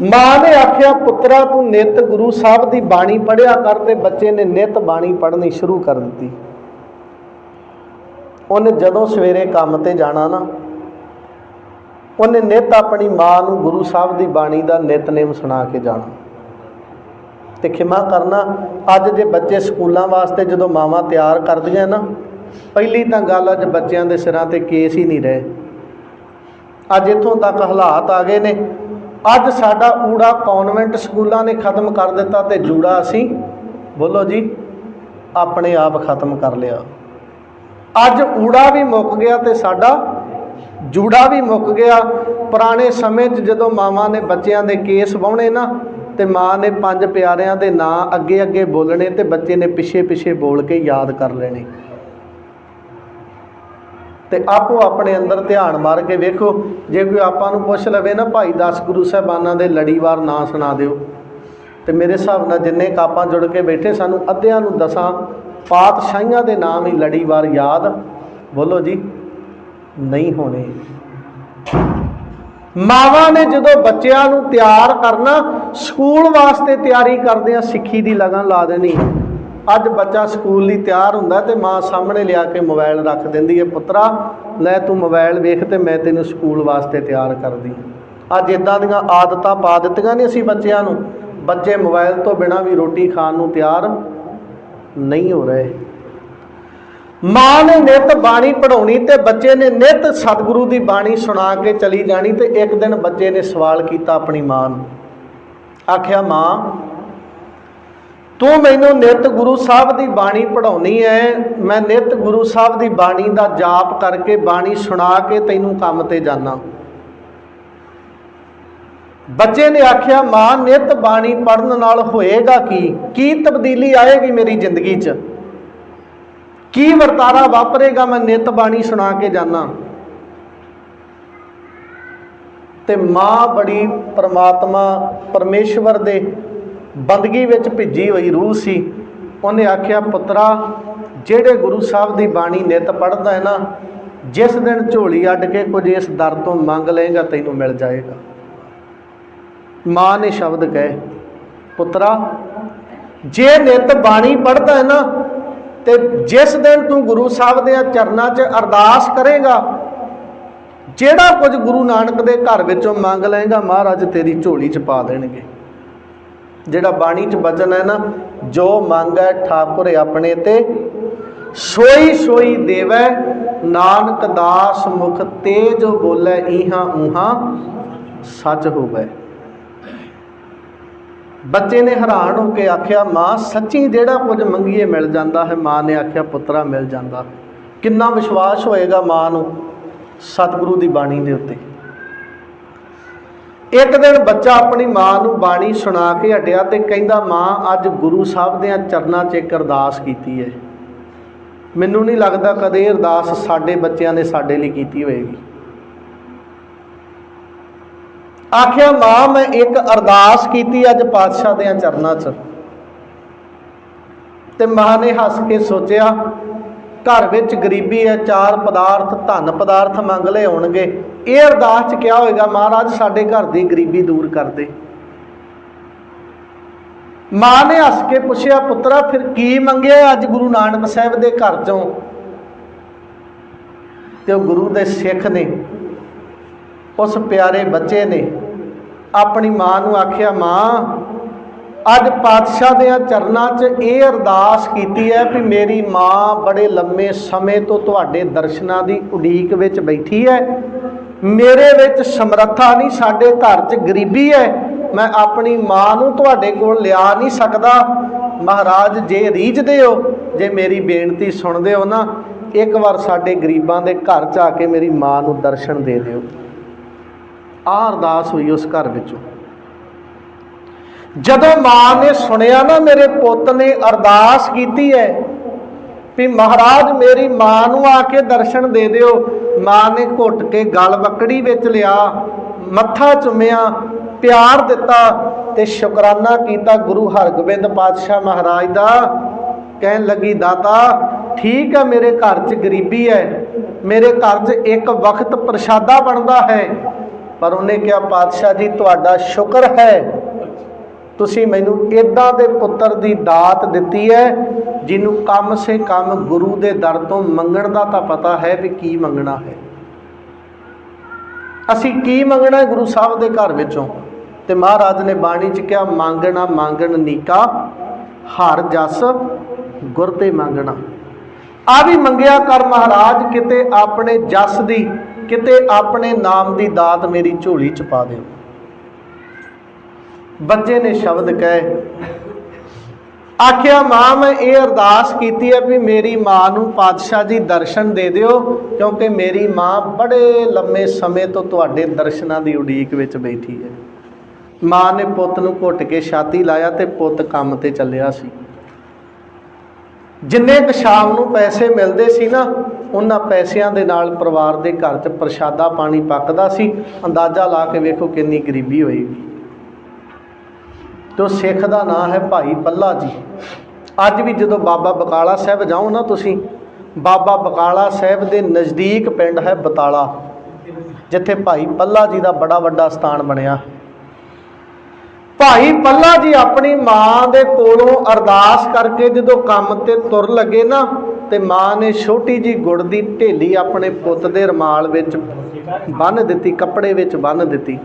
ਮਾਂ ਨੇ ਆਖਿਆ, ਪੁੱਤਰਾ, ਤੂੰ ਨਿਤ ਗੁਰੂ ਸਾਹਿਬ ਦੀ ਬਾਣੀ ਪੜਿਆ ਕਰ ਤੇ ਬੱਚੇ ਨੇ ਨਿਤ ਬਾਣੀ ਪੜ੍ਹਨੀ ਸ਼ੁਰੂ ਕਰ ਦਿੱਤੀ। ਉਹਨੇ ਜਦੋਂ ਸਵੇਰੇ ਕੰਮ ਤੇ ਜਾਣਾ ਨਾ, ਉਹਨੇ ਨਿਤ ਆਪਣੀ ਮਾਂ ਨੂੰ ਗੁਰੂ ਸਾਹਿਬ ਦੀ ਬਾਣੀ ਦਾ ਨਿਤਨੇਮ ਸੁਣਾ ਕੇ ਜਾਣਾ। ਤੇ ਖਿਮਾ ਕਰਨਾ, ਅੱਜ ਜੇ ਬੱਚੇ ਸਕੂਲਾਂ ਵਾਸਤੇ ਜਦੋਂ ਮਾਵਾਂ ਤਿਆਰ ਕਰਦੀਆਂ ਨਾ, ਪਹਿਲੀ ਤਾਂ ਗੱਲ ਅੱਜ ਬੱਚਿਆਂ ਦੇ ਸਿਰਾਂ ਤੇ ਕੇਸ ਹੀ ਨਹੀਂ ਰਹੇ। ਅੱਜ ਇੱਥੋਂ ਤੱਕ ਹਾਲਾਤ ਆ ਗਏ ਨੇ ਅੱਜ ਸਾਡਾ ਊੜਾ ਕਨਵੈਂਟ ਸਕੂਲਾਂ ਨੇ ਖਤਮ ਕਰ ਦਿੱਤਾ ਤੇ ਜੂੜਾ ਅਸੀਂ, ਬੋਲੋ ਜੀ, ਆਪਣੇ ਆਪ ਖਤਮ ਕਰ ਲਿਆ। ਅੱਜ ਊੜਾ ਵੀ ਮੁੱਕ ਗਿਆ ਤੇ ਸਾਡਾ ਜੂੜਾ ਵੀ ਮੁੱਕ ਗਿਆ। ਪੁਰਾਣੇ ਸਮੇਂ 'ਚ ਜਦੋਂ ਮਾਵਾਂ ਨੇ ਬੱਚਿਆਂ ਦੇ ਕੇਸ ਵਾਹੁਣੇ ਨਾ, ਤੇ ਮਾਂ ਨੇ ਪੰਜ ਪਿਆਰਿਆਂ ਦੇ ਨਾਂ ਅੱਗੇ ਅੱਗੇ ਬੋਲਣੇ ਤੇ ਬੱਚੇ ਨੇ ਪਿੱਛੇ ਪਿੱਛੇ ਬੋਲ ਕੇ ਯਾਦ ਕਰ ਲੈਣੇ। ਤੇ ਆਪੋ ਆਪਣੇ ਅੰਦਰ ਧਿਆਨ ਮਾਰ ਕੇ ਵੇਖੋ, ਜੇ ਕੋਈ ਆਪਾਂ ਨੂੰ ਪੁੱਛ ਲਵੇ ਨਾ, ਭਾਈ ਦਸ ਗੁਰੂ ਸਾਹਿਬਾਨਾਂ ਦੇ ਲੜੀਵਾਰ ਨਾਂ ਸੁਣਾ ਦਿਓ। ਤੇ ਮੇਰੇ ਹਿਸਾਬ ਨਾਲ ਜਿੰਨੇ ਕਾਪਾਂ ਜੁੜ ਕੇ ਬੈਠੇ, ਸਾਨੂੰ ਅੱਧਿਆਂ ਨੂੰ ਦਸਾਂ ਪਾਤਸ਼ਾਹੀਆਂ ਦੇ ਨਾਮ ਹੀ ਲੜੀਵਾਰ ਯਾਦ ਬੋਲੋ ਜੀ, ਨਹੀਂ ਹੋਣੇ। ਮਾਵਾਂ ਨੇ ਜਦੋਂ ਬੱਚਿਆਂ ਨੂੰ ਤਿਆਰ ਕਰਨਾ, ਸਕੂਲ ਵਾਸਤੇ ਤਿਆਰੀ ਕਰਦੇ ਆ ਸਿੱਖੀ ਦੀ ਲਗਨ ਲਾ ਦੇਣੀ। ਅੱਜ ਬੱਚਾ ਸਕੂਲ ਲਈ ਤਿਆਰ ਹੁੰਦਾ ਤੇ ਮਾਂ ਸਾਹਮਣੇ ਲਿਆ ਕੇ ਮੋਬਾਈਲ ਰੱਖ ਦਿੰਦੀ ਹੈ, ਪੁੱਤਰਾ, ਲੈ ਤੂੰ ਮੋਬਾਈਲ ਵੇਖ ਤੇ ਮੈਂ ਤੈਨੂੰ ਸਕੂਲ ਵਾਸਤੇ ਤਿਆਰ ਕਰਦੀ ਅੱਜ ਇਦਾਂ ਦੀਆਂ ਆਦਤਾਂ ਪਾ ਦਿੱਤੀਆਂ ਨੇ ਅਸੀਂ ਬੱਚਿਆਂ ਨੂੰ। ਬੱਚੇ ਮੋਬਾਈਲ ਤੋਂ ਬਿਨਾ ਵੀ ਰੋਟੀ ਖਾਣ ਨੂੰ ਤਿਆਰ ਨਹੀਂ ਹੋ ਰਹੇ। ਮਾਂ ਨੇ ਨਿਤ ਬਾਣੀ ਪੜਾਉਣੀ ਤੇ ਬੱਚੇ ਨੇ ਨਿਤ ਸਤਿਗੁਰੂ ਦੀ ਬਾਣੀ ਸੁਣਾ ਕੇ ਚਲੀ ਜਾਣੀ ਤੇ ਇੱਕ ਦਿਨ ਬੱਚੇ ਨੇ ਸਵਾਲ ਕੀਤਾ ਆਪਣੀ ਮਾਂ ਨੂੰ। ਆਖਿਆ, ਮਾਂ ਤੂੰ ਮੈਨੂੰ ਨਿਤ ਗੁਰੂ ਸਾਹਿਬ ਦੀ ਬਾਣੀ ਪੜਾਉਣੀ ਹੈ ਮੈਂ ਨਿਤ ਗੁਰੂ ਸਾਹਿਬ ਦੀ ਬਾਣੀ ਦਾ ਜਾਪ ਕਰਕੇ ਬਾਣੀ ਸੁਣਾ ਕੇ ਤੈਨੂੰ ਕੰਮ ਤੇ ਜਾਣਾ ਬੱਚੇ ਨੇ ਆਖਿਆ, ਮਾਂ, ਨਿਤ ਬਾਣੀ ਪੜਨ ਨਾਲ ਹੋਏਗਾ ਕੀ? ਕੀ ਤਬਦੀਲੀ ਆਏਗੀ ਮੇਰੀ ਜ਼ਿੰਦਗੀ 'ਚ? ਕੀ ਵਰਤਾਰਾ ਵਾਪਰੇਗਾ ਮੈਂ ਨਿਤ ਬਾਣੀ ਸੁਣਾ ਕੇ ਜਾਣਾ ਤੇ ਮਾਂ ਬੜੀ ਪਰਮਾਤਮਾ ਪਰਮੇਸ਼ਵਰ ਦੇ ਬੰਦਗੀ ਵਿੱਚ ਭਿੱਜੀ ਹੋਈ ਰੂਹ ਸੀ। ਉਹਨੇ ਆਖਿਆ, ਪੁੱਤਰਾ, ਜਿਹੜੇ ਗੁਰੂ ਸਾਹਿਬ ਦੀ ਬਾਣੀ ਨਿਤ ਪੜਦਾ ਹੈ ਨਾ, ਜਿਸ ਦਿਨ ਝੋਲੀ ਅੱਡ ਕੇ ਕੁਝ ਇਸ ਦਰ ਤੋਂ ਮੰਗ ਲਏਗਾ, ਤੈਨੂੰ ਮਿਲ ਜਾਏਗਾ। ਮਾਂ ਨੇ ਸ਼ਬਦ ਕਹੇ, ਪੁੱਤਰਾ, ਜੇ ਨਿਤ ਬਾਣੀ ਪੜਦਾ ਹੈ ਨਾ, ਤੇ ਜਿਸ ਦਿਨ ਤੂੰ ਗੁਰੂ ਸਾਹਿਬ ਦੇ ਚਰਨਾਂ 'ਚ ਅਰਦਾਸ ਕਰੇਗਾ, ਜਿਹੜਾ ਕੁਝ ਗੁਰੂ ਨਾਨਕ ਦੇ ਘਰ ਵਿੱਚੋਂ ਮੰਗ ਲਏਗਾ, ਮਹਾਰਾਜ ਤੇਰੀ ਝੋਲੀ 'ਚ ਪਾ ਦੇਣਗੇ। ਜਿਹੜਾ ਬਾਣੀ 'ਚ ਬਚਨ ਹੈ ਨਾ, ਜੋ ਮੰਗੈ ਠਾਕੁਰ ਆਪਣੇ ਤੇ, ਸੋਈ ਸੋਈ ਦੇਵੈ, ਨਾਨਕ ਦਾਸ ਮੁਖ ਤੇ ਜੋ ਬੋਲੇ ਇਹਾਂ ਉਹਾਂ ਸੱਚ ਹੋਵੇ। ਬੱਚੇ ਨੇ ਹੈਰਾਨ ਹੋ ਕੇ ਆਖਿਆ, ਮਾਂ, ਸੱਚੀ ਜਿਹੜਾ ਕੁਝ ਮੰਗੀਏ ਮਿਲ ਜਾਂਦਾ ਹੈ, ਮਾਂ ਨੇ ਆਖਿਆ, ਪੁੱਤਰਾ ਮਿਲ ਜਾਂਦਾ। ਕਿੰਨਾ ਵਿਸ਼ਵਾਸ ਹੋਏਗਾ ਮਾਂ ਨੂੰ ਸਤਿਗੁਰੂ ਦੀ ਬਾਣੀ ਦੇ ਉੱਤੇ। ਇੱਕ ਦਿਨ ਬੱਚਾ ਆਪਣੀ ਮਾਂ ਨੂੰ ਬਾਣੀ ਸੁਣਾ ਕੇ ਹਟਿਆ ਤੇ ਕਹਿੰਦਾ, ਮਾਂ, ਅੱਜ ਗੁਰੂ ਸਾਹਿਬ ਦੇ ਚਰਨਾਂ 'ਚ ਇੱਕ ਅਰਦਾਸ ਕੀਤੀ ਹੈ ਮੈਨੂੰ ਨਹੀਂ ਲੱਗਦਾ ਕਦੇ ਅਰਦਾਸ ਸਾਡੇ ਬੱਚਿਆਂ ਨੇ ਸਾਡੇ ਲਈ ਕੀਤੀ ਹੋਵੇਗੀ ਆਖਿਆ, ਮਾਂ, ਮੈਂ ਇੱਕ ਅਰਦਾਸ ਕੀਤੀ ਅੱਜ ਪਾਤਸ਼ਾਹ ਦੇ ਚਰਨਾਂ 'ਚ। ਤੇ ਮਾਂ ਨੇ ਹੱਸ ਕੇ ਸੋਚਿਆ ਘਰ ਵਿੱਚ ਗਰੀਬੀ ਹੈ, ਚਾਰ ਪਦਾਰਥ, ਧਨ ਪਦਾਰਥ ਮੰਗ ਲਏ ਹੋਣਗੇ। ਇਹ ਅਰਦਾਸ 'ਚ ਕਿਹਾ ਹੋਏਗਾ, ਮਹਾਰਾਜ, ਸਾਡੇ ਘਰ ਦੀ ਗਰੀਬੀ ਦੂਰ ਕਰ ਦੇ। ਮਾਂ ਨੇ ਹੱਸ ਕੇ ਪੁੱਛਿਆ, ਪੁੱਤਰਾ, ਫਿਰ ਕੀ ਮੰਗਿਆ ਅੱਜ ਗੁਰੂ ਨਾਨਕ ਸਾਹਿਬ ਦੇ ਘਰ ਚੋਂ? ਤੇ ਉਹ ਗੁਰੂ ਦੇ ਸਿੱਖ ਨੇ, ਉਸ ਪਿਆਰੇ ਬੱਚੇ ਨੇ, ਆਪਣੀ ਮਾਂ ਨੂੰ ਆਖਿਆ, ਮਾਂ ਅੱਜ ਪਾਤਸ਼ਾਹ ਦੇ ਚਰਨਾਂ 'ਚ ਇਹ ਅਰਦਾਸ ਕੀਤੀ ਹੈ ਕਿ ਮੇਰੀ ਮਾਂ ਬੜੇ ਲੰਮੇ ਸਮੇਂ ਤੋਂ ਤੁਹਾਡੇ ਦਰਸ਼ਨਾਂ ਦੀ ਉਡੀਕ ਵਿੱਚ ਬੈਠੀ ਹੈ। ਮੇਰੇ ਵਿੱਚ ਸਮਰੱਥਾ ਨਹੀਂ, ਸਾਡੇ ਘਰ 'ਚ ਗਰੀਬੀ ਹੈ। ਮੈਂ ਆਪਣੀ ਮਾਂ ਨੂੰ ਤੁਹਾਡੇ ਕੋਲ ਲਿਆ ਨਹੀਂ ਸਕਦਾ। ਮਹਾਰਾਜ, ਜੇ ਰੀਝਦੇ ਹੋ ਜੇ ਮੇਰੀ ਬੇਨਤੀ ਸੁਣਦੇ ਹੋ ਨਾ, ਇੱਕ ਵਾਰ ਸਾਡੇ ਗਰੀਬਾਂ ਦੇ ਘਰ 'ਚ ਆ ਕੇ ਮੇਰੀ ਮਾਂ ਨੂੰ ਦਰਸ਼ਨ ਦੇ ਦਿਓ। ਆਹ ਅਰਦਾਸ ਹੋਈ ਉਸ ਘਰ ਵਿੱਚੋਂ। ਜਦੋਂ ਮਾਂ ਨੇ ਸੁਣਿਆ ਨਾ ਮੇਰੇ ਪੁੱਤ ਨੇ ਅਰਦਾਸ ਕੀਤੀ ਹੈ ਵੀ ਮਹਾਰਾਜ ਮੇਰੀ ਮਾਂ ਨੂੰ ਆ ਕੇ ਦਰਸ਼ਨ ਦੇ ਦਿਓ, ਮਾਂ ਨੇ ਘੁੱਟ ਕੇ ਗਲ ਬੱਕੜੀ ਵਿੱਚ ਲਿਆ, ਮੱਥਾ ਚੁੰਮਿਆ, ਪਿਆਰ ਦਿੱਤਾ ਤੇ ਸ਼ੁਕਰਾਨਾ ਕੀਤਾ ਗੁਰੂ ਹਰਗੋਬਿੰਦ ਪਾਤਸ਼ਾਹ ਮਹਾਰਾਜ ਦਾ, ਕਹਿਣ ਲੱਗੀ, ਦਾਤਾ, ਠੀਕ ਹੈ, ਮੇਰੇ ਘਰ 'ਚ ਗਰੀਬੀ ਹੈ, ਮੇਰੇ ਘਰ 'ਚ ਇੱਕ ਵਕਤ ਪ੍ਰਸ਼ਾਦਾ ਬਣਦਾ ਹੈ, ਪਰ ਉਹਨੇ ਕਿਹਾ, ਪਾਤਸ਼ਾਹ ਜੀ, ਤੁਹਾਡਾ ਸ਼ੁਕਰ ਹੈ ਤੁਸੀਂ ਮੈਨੂੰ ਇਦਾਂ ਦੇ ਪੁੱਤਰ ਦੀ ਦਾਤ ਦਿੱਤੀ ਹੈ, ਜਿਹਨੂੰ ਕੰਮ ਸੇ ਕੰਮ ਗੁਰੂ ਦੇ ਦਰ ਤੋਂ ਮੰਗਣ ਦਾ ਤਾਂ ਪਤਾ ਹੈ ਵੀ ਕੀ ਮੰਗਣਾ ਹੈ। ਅਸੀਂ ਕੀ ਮੰਗਣਾ ਹੈ ਗੁਰੂ ਸਾਹਿਬ ਦੇ ਘਰ ਵਿੱਚੋਂ? ਤੇ ਮਹਾਰਾਜ ਨੇ ਬਾਣੀ 'ਚ ਕਿਹਾ, ਮੰਗਣਾ, ਮੰਗਣ ਨੀਕਾ, ਹਰ ਜਸ, ਗੁਰ ਤੇ ਮੰਗਣਾ। ਆ ਵੀ ਮੰਗਿਆ ਕਰ ਮਹਾਰਾਜ, ਕਿਤੇ ਆਪਣੇ ਜਸ ਦੀ, ਕਿਤੇ ਆਪਣੇ ਨਾਮ ਦੀ ਦਾਤ ਮੇਰੀ ਝੋਲੀ 'ਚ ਪਾ ਦਿਓ। ਬੱਚੇ ਨੇ ਸ਼ਬਦ ਕਹੇ। ਆਖਿਆ, ਮਾਂ, ਮੈਂ ਇਹ ਅਰਦਾਸ ਕੀਤੀ ਹੈ ਵੀ ਮੇਰੀ ਮਾਂ ਨੂੰ ਪਾਤਸ਼ਾਹ ਜੀ ਦਰਸ਼ਨ ਦੇ ਦਿਓ, ਕਿਉਂਕਿ ਮੇਰੀ ਮਾਂ ਬੜੇ ਲੰਮੇ ਸਮੇਂ ਤੋਂ ਤੁਹਾਡੇ ਦਰਸ਼ਨਾਂ ਦੀ ਉਡੀਕ ਵਿੱਚ ਬੈਠੀ ਹੈ। ਮਾਂ ਨੇ ਪੁੱਤ ਨੂੰ ਘੁੱਟ ਕੇ ਛਾਤੀ ਲਾਇਆ ਤੇ ਪੁੱਤ ਕੰਮ ਤੇ ਚੱਲਿਆ ਸੀ। ਜਿੰਨੇ ਕੁ ਸ਼ਾਮ ਨੂੰ ਪੈਸੇ ਮਿਲਦੇ ਸੀ ਨਾ, ਉਹਨਾਂ ਪੈਸਿਆਂ ਦੇ ਨਾਲ ਪਰਿਵਾਰ ਦੇ ਘਰ 'ਚ ਪ੍ਰਸ਼ਾਦਾ ਪਾਣੀ ਪੱਕਦਾ ਸੀ। ਅੰਦਾਜ਼ਾ ਲਾ ਕੇ ਵੇਖੋ ਕਿੰਨੀ ਗਰੀਬੀ ਹੋਏਗੀ। ਤੋ ਸਿੱਖ ਦਾ ਨਾਮ ਹੈ ਭਾਈ ਪੱਲਾ ਜੀ। ਅੱਜ ਵੀ ਜਦੋਂ ਬਾਬਾ ਬਕਾਲਾ ਸਾਹਿਬ ਜਾਓ ਨਾ ਤੁਸੀਂ, ਬਾਬਾ ਬਕਾਲਾ ਸਾਹਿਬ ਦੇ ਨਜ਼ਦੀਕ ਪਿੰਡ ਹੈ ਬਤਾਲਾ, ਜਿੱਥੇ ਭਾਈ ਪੱਲਾ ਜੀ ਦਾ ਬੜਾ ਵੱਡਾ ਸਥਾਨ ਬਣਿਆ। ਭਾਈ ਪੱਲਾ ਜੀ ਆਪਣੀ ਮਾਂ ਦੇ ਕੋਲੋਂ ਅਰਦਾਸ ਕਰਕੇ ਜਦੋਂ ਕੰਮ ਤੇ ਤੁਰ ਲੱਗੇ ਨਾ, ਤੇ ਮਾਂ ਨੇ ਛੋਟੀ ਜੀ ਗੁੜ ਦੀ ਢੇਲੀ ਆਪਣੇ ਪੁੱਤ ਦੇ ਰਮਾਲ ਵਿੱਚ ਬੰਨ੍ਹ ਦਿੱਤੀ, ਕੱਪੜੇ ਵਿੱਚ ਬੰਨ੍ਹ ਦਿੱਤੀ।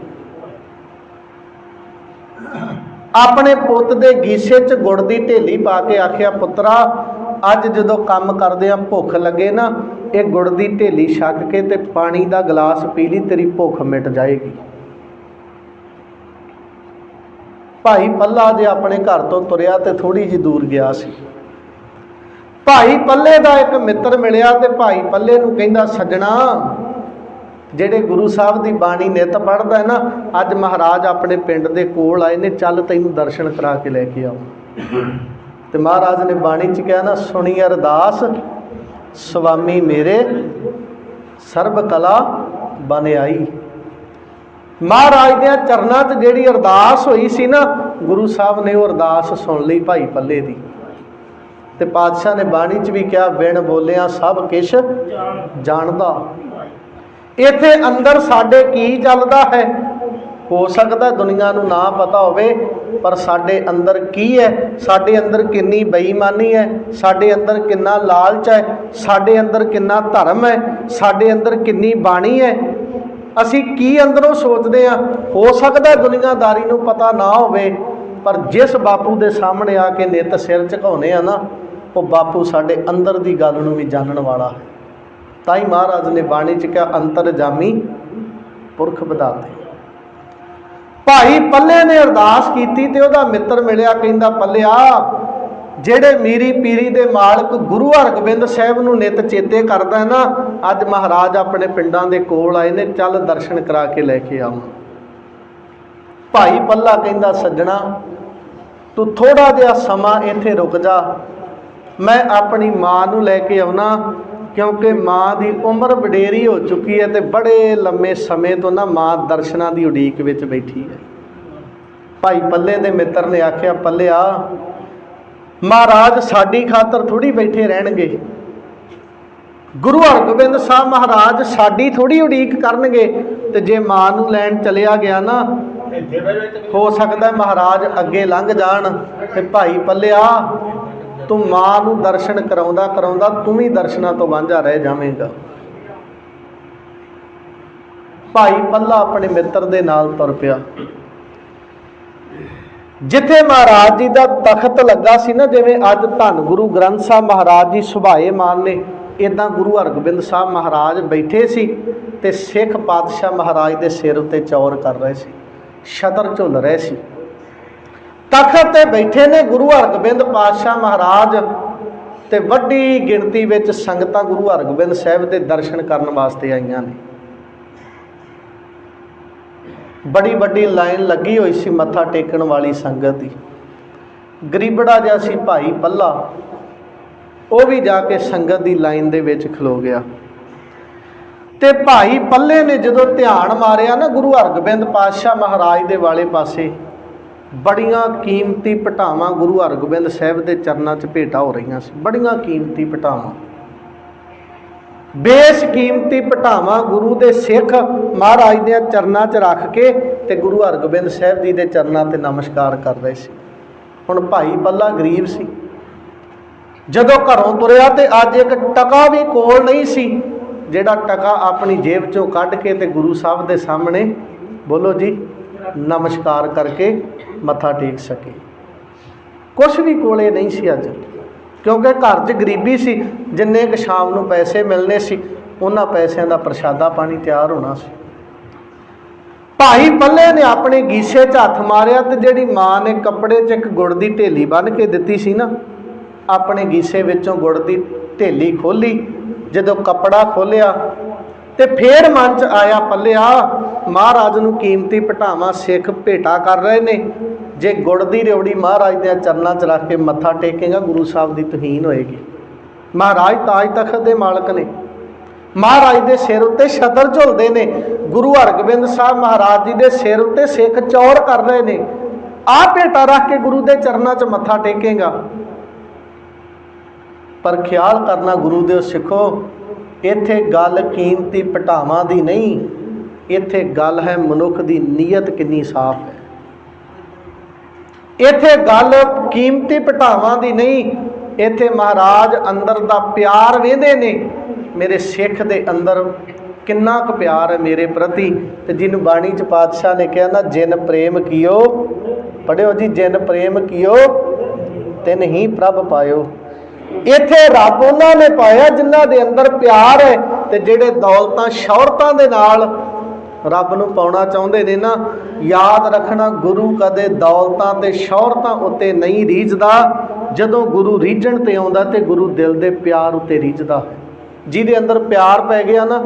ਆਪਣੇ ਪੁੱਤ ਦੇ ਗੀਸੇ 'ਚ ਗੁੜ ਦੀ ਢੇਲੀ ਪਾ ਕੇ ਆਖਿਆ, ਪੁੱਤਰਾ, ਅੱਜ ਜਦੋਂ ਕੰਮ ਕਰਦੇ ਆ, ਭੁੱਖ ਲੱਗੇ ਨਾ, ਇਹ ਗੁੜ ਦੀ ਢੇਲੀ ਛੱਕ ਕੇ ਤੇ ਪਾਣੀ ਦਾ ਗਲਾਸ ਪੀ ਲਈ, ਤੇਰੀ ਭੁੱਖ ਮਿਟ ਜਾਏਗੀ। ਭਾਈ ਪੱਲਾ ਜੇ ਆਪਣੇ ਘਰ ਤੋਂ ਤੁਰਿਆ ਤੇ ਥੋੜੀ ਜੀ ਦੂਰ ਗਿਆ ਸੀ। ਭਾਈ ਪੱਲੇ ਦਾ ਇੱਕ ਮਿੱਤਰ ਮਿਲਿਆ ਤੇ ਭਾਈ ਪੱਲੇ ਨੂੰ ਕਹਿੰਦਾ, ਸੱਜਣਾ ਜਿਹੜੇ ਗੁਰੂ ਸਾਹਿਬ ਦੀ ਬਾਣੀ ਨਿਤ ਪੜ੍ਹਦਾ ਹੈ ਨਾ, ਅੱਜ ਮਹਾਰਾਜ ਆਪਣੇ ਪਿੰਡ ਦੇ ਕੋਲ ਆਏ ਨੇ, ਚੱਲ ਤੈਨੂੰ ਦਰਸ਼ਨ ਕਰਾ ਕੇ ਲੈ ਕੇ ਆਓ। ਤੇ ਮਹਾਰਾਜ ਨੇ ਬਾਣੀ 'ਚ ਕਿਹਾ ਨਾ, ਸੁਣੀ ਅਰਦਾਸ ਸੁਆਮੀ ਮੇਰੇ ਸਰਬ ਕਲਾ ਬਨ ਆਈ। ਮਹਾਰਾਜ ਦੇ ਚਰਨਾਂ 'ਚ ਜਿਹੜੀ ਅਰਦਾਸ ਹੋਈ ਸੀ ਨਾ, ਗੁਰੂ ਸਾਹਿਬ ਨੇ ਉਹ ਅਰਦਾਸ ਸੁਣ ਲਈ ਭਾਈ ਪੱਲੇ ਦੀ। ਤੇ ਪਾਤਸ਼ਾਹ ਨੇ ਬਾਣੀ 'ਚ ਵੀ ਕਿਹਾ ਬਿਨ ਬੋਲਿਆ ਸਭ ਕਿਛ ਜਾਣਦਾ। ਇੱਥੇ ਅੰਦਰ ਸਾਡੇ ਕੀ ਚੱਲਦਾ ਹੈ? ਹੋ ਸਕਦਾ ਦੁਨੀਆ ਨੂੰ ਨਾ ਪਤਾ ਹੋਵੇ, ਪਰ ਸਾਡੇ ਅੰਦਰ ਕੀ ਹੈ? ਸਾਡੇ ਅੰਦਰ ਕਿੰਨੀ ਬੇਈਮਾਨੀ ਹੈ? ਸਾਡੇ ਅੰਦਰ ਕਿੰਨਾ ਲਾਲਚ ਹੈ? ਸਾਡੇ ਅੰਦਰ ਕਿੰਨਾ ਧਰਮ ਹੈ? ਸਾਡੇ ਅੰਦਰ ਕਿੰਨੀ ਬਾਣੀ ਹੈ? ਅਸੀਂ ਕੀ ਅੰਦਰੋਂ ਸੋਚਦੇ ਆ ਹੋ ਸਕਦਾ ਦੁਨੀਆਦਾਰੀ ਨੂੰ ਪਤਾ ਨਾ ਹੋਵੇ, ਪਰ ਜਿਸ ਬਾਪੂ ਦੇ ਸਾਹਮਣੇ ਆ ਕੇ ਨਿਤ ਸਿਰ ਝੁਕਾਉਨੇ ਆ ਨਾ, ਉਹ ਬਾਪੂ ਸਾਡੇ ਅੰਦਰ ਦੀ ਗੱਲ ਨੂੰ ਵੀ ਜਾਣਨ ਵਾਲਾ ਹੈ। ਤਾਂ ਹੀ ਮਹਾਰਾਜ ਨੇ ਬਾਣੀ ਚ ਕਿਹਾ ਅੰਤਰਜਾਮੀ ਪੁਰਖ ਵਧਾਤੇ। ਭਾਈ ਪੱਲੇ ਨੇ ਅਰਦਾਸ ਕੀਤੀ ਤੇ ਉਹਦਾ ਮਿੱਤਰ ਮਿਲਿਆ, ਕਹਿੰਦਾ, ਪੱਲਿਆ, ਜਿਹੜੇ ਮੀਰੀ ਪੀਰੀ ਦੇ ਮਾਲਕ ਗੁਰੂ ਹਰਗੋਬਿੰਦ ਸਾਹਿਬ ਨੂੰ ਨਿਤ ਚੇਤੇ ਕਰਦਾ ਨਾ, ਅੱਜ ਮਹਾਰਾਜ ਆਪਣੇ ਪਿੰਡਾਂ ਦੇ ਕੋਲ ਆਏ ਨੇ, ਚੱਲ ਦਰਸ਼ਨ ਕਰਾ ਕੇ ਲੈ ਕੇ ਆਵਾਂ ਭਾਈ ਪੱਲਾ ਕਹਿੰਦਾ, ਸੱਜਣਾ, ਤੂੰ ਥੋੜਾ ਜਿਹਾ ਸਮਾਂ ਇੱਥੇ ਰੁਕ ਜਾ, ਮੈਂ ਆਪਣੀ ਮਾਂ ਨੂੰ ਲੈ ਕੇ ਆਉਣਾ ਕਿਉਂਕਿ ਮਾਂ ਦੀ ਉਮਰ ਵਡੇਰੀ ਹੋ ਚੁੱਕੀ ਹੈ ਤੇ ਬੜੇ ਲੰਮੇ ਸਮੇਂ ਤੋਂ ਨਾ ਮਾਂ ਦਰਸ਼ਨਾਂ ਦੀ ਉਡੀਕ ਵਿੱਚ ਬੈਠੀ ਹੈ। ਭਾਈ ਪੱਲੇ ਦੇ ਮਿੱਤਰ ਨੇ ਆਖਿਆ ਪੱਲਿਆ ਮਹਾਰਾਜ ਸਾਡੀ ਖਾਤਰ ਥੋੜੀ ਬੈਠੇ ਰਹਿਣਗੇ। ਗੁਰੂ ਹਰਗੋਬਿੰਦ ਸਾਹਿਬ ਮਹਾਰਾਜ ਸਾਡੀ ਥੋੜੀ ਉਡੀਕ ਕਰਨਗੇ ਤੇ ਜੇ ਮਾਂ ਨੂੰ ਲੈਣ ਚਲਿਆ ਗਿਆ ਨਾ, ਹੋ ਸਕਦਾ ਮਹਾਰਾਜ ਅੱਗੇ ਲੰਘ ਜਾਣ। ਤੇ ਭਾਈ ਪੱਲਿਆ ਤੂੰ ਮਾਂ ਨੂੰ ਦਰਸ਼ਨ ਕਰਾਉਂਦਾ ਕਰਾਉਂਦਾ ਤੂੰ ਵੀ ਦਰਸ਼ਨਾਂ ਤੋਂ ਵਾਂਝਾ ਰਹਿ ਜਾਵੇਂਗਾ। ਭਾਈ ਪੱਲਾ ਆਪਣੇ ਮਿੱਤਰ ਦੇ ਨਾਲ ਤੁਰ ਪਿਆ। ਜਿੱਥੇ ਮਹਾਰਾਜ ਜੀ ਦਾ ਤਖਤ ਲੱਗਾ ਸੀ ਨਾ, ਜਿਵੇਂ ਅੱਜ ਧੰਨ ਗੁਰੂ ਗ੍ਰੰਥ ਸਾਹਿਬ ਮਹਾਰਾਜ ਜੀ ਸੁਭਾਏ ਮਾਨ ਨੇ ਇਦਾਂ ਗੁਰੂ ਹਰਗੋਬਿੰਦ ਸਾਹਿਬ ਮਹਾਰਾਜ ਬੈਠੇ ਸੀ ਤੇ ਸਿੱਖ ਪਾਤਸ਼ਾਹ ਮਹਾਰਾਜ ਦੇ ਸਿਰ ਉੱਤੇ ਚੌਰ ਕਰ ਰਹੇ ਸੀ ਛਤਰ ਝੁੱਲ ਰਹੇ ਸੀ। ਤਖਤ ਤੇ ਬੈਠੇ ਨੇ ਗੁਰੂ ਹਰਗੋਬਿੰਦ ਪਾਤਸ਼ਾਹ ਮਹਾਰਾਜ ਤੇ ਵੱਡੀ ਗਿਣਤੀ ਵਿੱਚ ਸੰਗਤਾਂ ਗੁਰੂ ਹਰਗੋਬਿੰਦ ਸਾਹਿਬ ਦੇ ਦਰਸ਼ਨ ਕਰਨ ਵਾਸਤੇ ਆਈਆਂ ਨੇ। ਬੜੀ ਵੱਡੀ ਲਾਈਨ ਲੱਗੀ ਹੋਈ ਸੀ ਮੱਥਾ ਟੇਕਣ ਵਾਲੀ ਸੰਗਤ ਦੀ। ਗਰੀਬੜਾ ਜਿਹਾ ਸੀ ਭਾਈ ਪੱਲਾ, ਉਹ ਵੀ ਜਾ ਕੇ ਸੰਗਤ ਦੀ ਲਾਈਨ ਦੇ ਵਿੱਚ ਖਲੋ ਗਿਆ। ਤੇ ਭਾਈ ਪੱਲੇ ਨੇ ਜਦੋਂ ਧਿਆਨ ਮਾਰਿਆ ਨਾ ਗੁਰੂ ਹਰਗੋਬਿੰਦ ਪਾਤਸ਼ਾਹ ਮਹਾਰਾਜ ਦੇ ਵਾਲੇ ਪਾਸੇ ਬੜੀਆਂ ਕੀਮਤੀ ਪਟਾਵਾਂ ਗੁਰੂ ਹਰਗੋਬਿੰਦ ਸਾਹਿਬ ਦੇ ਚਰਨਾਂ 'ਚ ਭੇਟਾ ਹੋ ਰਹੀਆਂ ਸੀ। ਬੜੀਆਂ ਕੀਮਤੀ ਭਟਾਵਾਂ ਬੇਸ ਕੀਮਤੀ ਭਟਾਵਾਂ ਗੁਰੂ ਦੇ ਸਿੱਖ ਮਹਾਰਾਜ ਦੇ ਚਰਨਾਂ 'ਚ ਰੱਖ ਕੇ ਤੇ ਗੁਰੂ ਹਰਗੋਬਿੰਦ ਸਾਹਿਬ ਜੀ ਦੇ ਚਰਨਾਂ ਤੇ ਨਮਸਕਾਰ ਕਰ ਰਹੇ ਸੀ। ਹੁਣ ਭਾਈ ਬੱਲਾ ਗਰੀਬ ਸੀ। ਜਦੋਂ ਘਰੋਂ ਤੁਰਿਆ ਤੇ ਅੱਜ ਇੱਕ ਟਕਾ ਵੀ ਕੋਲ ਨਹੀਂ ਸੀ, ਜਿਹੜਾ ਟਕਾ ਆਪਣੀ ਜੇਬ ਚੋਂ ਕੱਢ ਕੇ ਤੇ ਗੁਰੂ ਸਾਹਿਬ ਦੇ ਸਾਹਮਣੇ ਬੋਲੋ ਜੀ, ਨਮਸਕਾਰ ਕਰਕੇ ਮੱਥਾ ਟੇਕ ਸਕੇ। ਕੁਝ ਵੀ ਕੋਲੇ ਨਹੀਂ ਸੀ ਅੱਜ। ਕਿਉਂਕਿ ਘਰ 'ਚ ਗਰੀਬੀ ਸੀ, ਜਿੰਨੇ ਕੁ ਸ਼ਾਮ ਨੂੰ ਪੈਸੇ ਮਿਲਨੇ ਸੀ, ਉਹਨਾਂ ਪੈਸਿਆਂ ਦਾ ਪ੍ਰਸ਼ਾਦਾ ਪਾਣੀ ਤਿਆਰ ਹੋਣਾ ਸੀ। ਭਾਈ ਪੱਲੇ ਨੇ ਆਪਣੇ ਗੀਸੇ 'ਚ ਹੱਥ ਮਾਰਿਆ ਤੇ ਜਿਹੜੀ ਮਾਂ ਨੇ ਕੱਪੜੇ 'ਚ ਇੱਕ ਗੁੜ ਦੀ ਢੇਲੀ ਬੰਨ੍ਹ ਕੇ ਦਿੱਤੀ ਸੀ ਨਾ, ਆਪਣੇ ਗੀਸੇ ਵਿੱਚੋਂ ਗੁੜ ਦੀ ਢੇਲੀ ਖੋਲੀ ਜਦੋਂ ਕੱਪੜਾ ਖੋਲਿਆ ਤੇ ਫੇਰ ਮਨ 'ਚ ਆਇਆ ਪੱਲਿਆ, ਮਹਾਰਾਜ ਨੂੰ ਕੀਮਤੀ ਪਟਾਵਾ ਸਿੱਖ ਭੇਟਾ ਕਰ ਰਹੇ ਨੇ। ਜੇ ਗੁੜ ਦੀ ਰਿਉੜੀ ਮਹਾਰਾਜ ਦੇ ਚਰਨਾਂ 'ਚ ਰੱਖ ਕੇ ਮੱਥਾ ਟੇਕੇਗਾ, ਗੁਰੂ ਸਾਹਿਬ ਦੀ ਤੋਹੀਨ ਹੋਏਗੀ। ਮਹਾਰਾਜ ਤਾਜ ਤਖਤ ਦੇ ਮਾਲਕ ਨੇ। ਮਹਾਰਾਜ ਦੇ ਸਿਰ ਉੱਤੇ ਛਤਰ ਝੁਲਦੇ ਨੇ। ਗੁਰੂ ਹਰਗੋਬਿੰਦ ਸਾਹਿਬ ਮਹਾਰਾਜ ਜੀ ਦੇ ਸਿਰ ਉੱਤੇ ਸਿੱਖ ਚੌਰ ਕਰ ਰਹੇ ਨੇ। ਆਹ ਭੇਟਾ ਰੱਖ ਕੇ ਗੁਰੂ ਦੇ ਚਰਨਾਂ 'ਚ ਮੱਥਾ ਟੇਕੇਗਾ। ਪਰ ਖਿਆਲ ਕਰਨਾ ਗੁਰੂ ਦੇ ਸਿੱਖੋ ਇੱਥੇ ਗੱਲ ਕੀਮਤੀ ਪਟਾਵਾਂ ਦੀ ਨਹੀਂ, ਇੱਥੇ ਗੱਲ ਹੈ ਮਨੁੱਖ ਦੀ ਨੀਅਤ ਕਿੰਨੀ ਸਾਫ਼ ਹੈ। ਇੱਥੇ ਗੱਲ ਕੀਮਤੀ ਪਟਾਵਾਂ ਦੀ ਨਹੀਂ, ਇੱਥੇ ਮਹਾਰਾਜ ਅੰਦਰ ਦਾ ਪਿਆਰ ਵੇਂਦੇ ਨੇ, ਮੇਰੇ ਸਿੱਖ ਦੇ ਅੰਦਰ ਕਿੰਨਾ ਕੁ ਪਿਆਰ ਹੈ ਮੇਰੇ ਪ੍ਰਤੀ, ਤੇ ਜਿਹਨੂੰ ਬਾਣੀ ਚ ਪਾਤਸ਼ਾਹ ਨੇ ਕਿਹਾ ਨਾ, ਜਿਨ ਪ੍ਰੇਮ ਕੀਓ ਪੜਿਓ ਜੀ, ਜਿਨ ਪ੍ਰੇਮ ਕੀਓ, ਤਿਨ ਹੀ ਪ੍ਰਭ ਪਾਇਓ। ਇੱਥੇ ਰੱਬ ਉਹਨਾਂ ਨੇ ਪਾਇਆ ਜਿਨ੍ਹਾਂ ਦੇ ਅੰਦਰ ਪਿਆਰ ਹੈ ਤੇ ਜਿਹੜੇ ਦੌਲਤਾਂ ਸ਼ੌਹਰਤਾਂ ਦੇ ਨਾਲ ਰੱਬ ਨੂੰ ਪਾਉਣਾ ਚਾਹੁੰਦੇ ਨੇ ਨਾ, ਯਾਦ ਰੱਖਣਾ ਗੁਰੂ ਕਦੇ ਦੌਲਤਾਂ ਤੇ ਸ਼ੌਹਰਤਾਂ ਉੱਤੇ ਨਹੀਂ ਰੀਝਦਾ। ਜਦੋਂ ਗੁਰੂ ਰੀਝਣ ਤੇ ਆਉਂਦਾ ਤੇ ਗੁਰੂ ਦਿਲ ਦੇ ਪਿਆਰ ਉੱਤੇ ਰੀਝਦਾ। ਹੈ ਜਿਹਦੇ ਅੰਦਰ ਪਿਆਰ ਪੈ ਗਿਆ ਨਾ,